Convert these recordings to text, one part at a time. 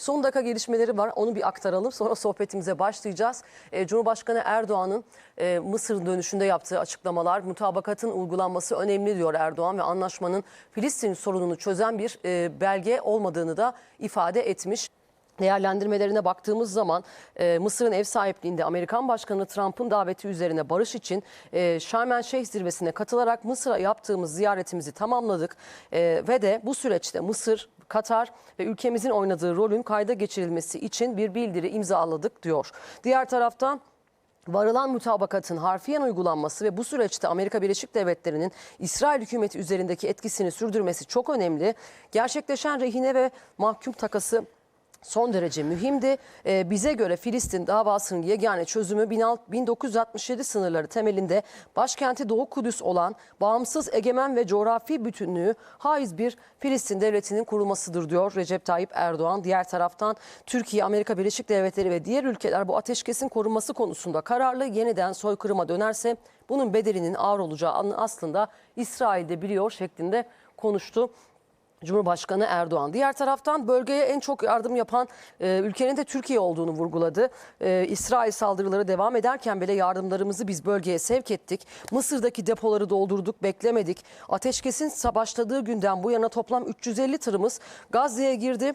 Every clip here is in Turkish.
Son dakika gelişmeleri var. Onu bir aktaralım. Sonra sohbetimize başlayacağız. E, Cumhurbaşkanı Erdoğan'ın e, Mısır dönüşünde yaptığı açıklamalar, mutabakatın uygulanması önemli diyor Erdoğan ve anlaşmanın Filistin sorununu çözen bir e, belge olmadığını da ifade etmiş. Değerlendirmelerine baktığımız zaman e, Mısır'ın ev sahipliğinde Amerikan Başkanı Trump'ın daveti üzerine barış için e, Şarm El Şeyh zirvesine katılarak Mısır'a yaptığımız ziyaretimizi tamamladık E, ve de bu süreçte Mısır, Katar ve ülkemizin oynadığı rolün kayda geçirilmesi için bir bildiri imzaladık diyor. Diğer taraftan Varılan mutabakatın harfiyen uygulanması ve bu süreçte Amerika Birleşik Devletleri'nin İsrail hükümeti üzerindeki etkisini sürdürmesi çok önemli. Gerçekleşen rehine ve mahkum takası son derece mühimdi. Ee, bize göre Filistin davasının yegane çözümü 1967 sınırları temelinde başkenti Doğu Kudüs olan bağımsız, egemen ve coğrafi bütünlüğü haiz bir Filistin devletinin kurulmasıdır diyor Recep Tayyip Erdoğan. Diğer taraftan Türkiye, Amerika Birleşik Devletleri ve diğer ülkeler bu ateşkesin korunması konusunda kararlı yeniden soykırıma dönerse bunun bedelinin ağır olacağını aslında İsrail'de biliyor şeklinde konuştu. Cumhurbaşkanı Erdoğan. Diğer taraftan bölgeye en çok yardım yapan e, ülkenin de Türkiye olduğunu vurguladı. E, İsrail saldırıları devam ederken bile yardımlarımızı biz bölgeye sevk ettik. Mısır'daki depoları doldurduk, beklemedik. Ateşkesin başladığı günden bu yana toplam 350 tırımız Gazze'ye girdi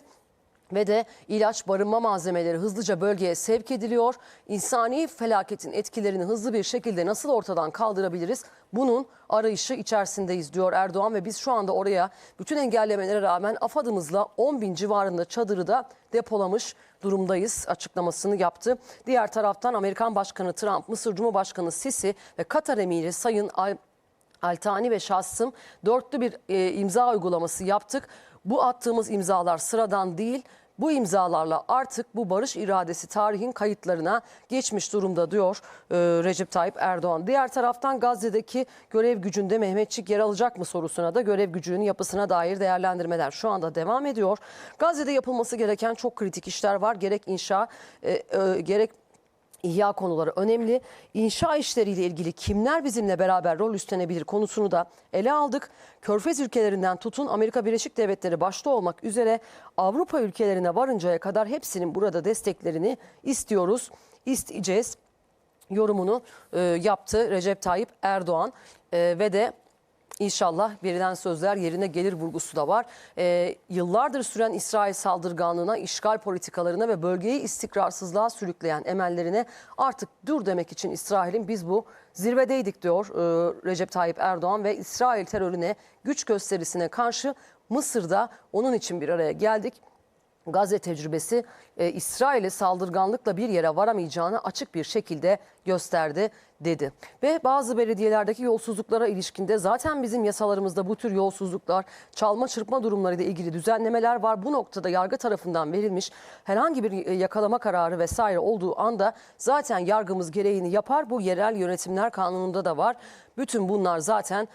ve de ilaç barınma malzemeleri hızlıca bölgeye sevk ediliyor. İnsani felaketin etkilerini hızlı bir şekilde nasıl ortadan kaldırabiliriz? Bunun arayışı içerisindeyiz diyor Erdoğan ve biz şu anda oraya bütün engellemelere rağmen AFAD'ımızla 10 bin civarında çadırı da depolamış durumdayız açıklamasını yaptı. Diğer taraftan Amerikan Başkanı Trump, Mısır Cumhurbaşkanı Sisi ve Katar Emiri Sayın Al Altani ve şahsım dörtlü bir e, imza uygulaması yaptık. Bu attığımız imzalar sıradan değil. Bu imzalarla artık bu barış iradesi tarihin kayıtlarına geçmiş durumda diyor e, Recep Tayyip Erdoğan. Diğer taraftan Gazze'deki görev gücünde Mehmetçik yer alacak mı sorusuna da görev gücünün yapısına dair değerlendirmeler şu anda devam ediyor. Gazze'de yapılması gereken çok kritik işler var. Gerek inşa e, e, gerek İhya konuları önemli. İnşa işleriyle ilgili kimler bizimle beraber rol üstlenebilir konusunu da ele aldık. Körfez ülkelerinden tutun Amerika Birleşik Devletleri başta olmak üzere Avrupa ülkelerine varıncaya kadar hepsinin burada desteklerini istiyoruz, isteyeceğiz yorumunu e, yaptı Recep Tayyip Erdoğan E, ve de İnşallah verilen sözler yerine gelir vurgusu da var. Ee, yıllardır süren İsrail saldırganlığına, işgal politikalarına ve bölgeyi istikrarsızlığa sürükleyen emellerine artık dur demek için İsrail'in biz bu zirvedeydik diyor e, Recep Tayyip Erdoğan ve İsrail terörüne, güç gösterisine karşı Mısır'da onun için bir araya geldik. Gazze tecrübesi e, İsrail'e saldırganlıkla bir yere varamayacağını açık bir şekilde gösterdi dedi. Ve bazı belediyelerdeki yolsuzluklara ilişkinde zaten bizim yasalarımızda bu tür yolsuzluklar, çalma çırpma durumlarıyla ilgili düzenlemeler var. Bu noktada yargı tarafından verilmiş herhangi bir e, yakalama kararı vesaire olduğu anda zaten yargımız gereğini yapar. Bu yerel yönetimler kanununda da var. Bütün bunlar zaten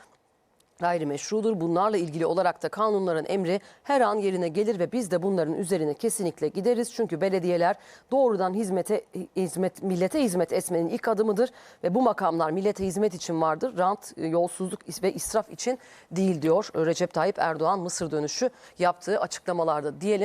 gayrimeşrudur. Bunlarla ilgili olarak da kanunların emri her an yerine gelir ve biz de bunların üzerine kesinlikle gideriz. Çünkü belediyeler doğrudan hizmete hizmet millete hizmet etmenin ilk adımıdır ve bu makamlar millete hizmet için vardır. Rant, yolsuzluk ve israf için değil diyor Recep Tayyip Erdoğan Mısır dönüşü yaptığı açıklamalarda diyelim.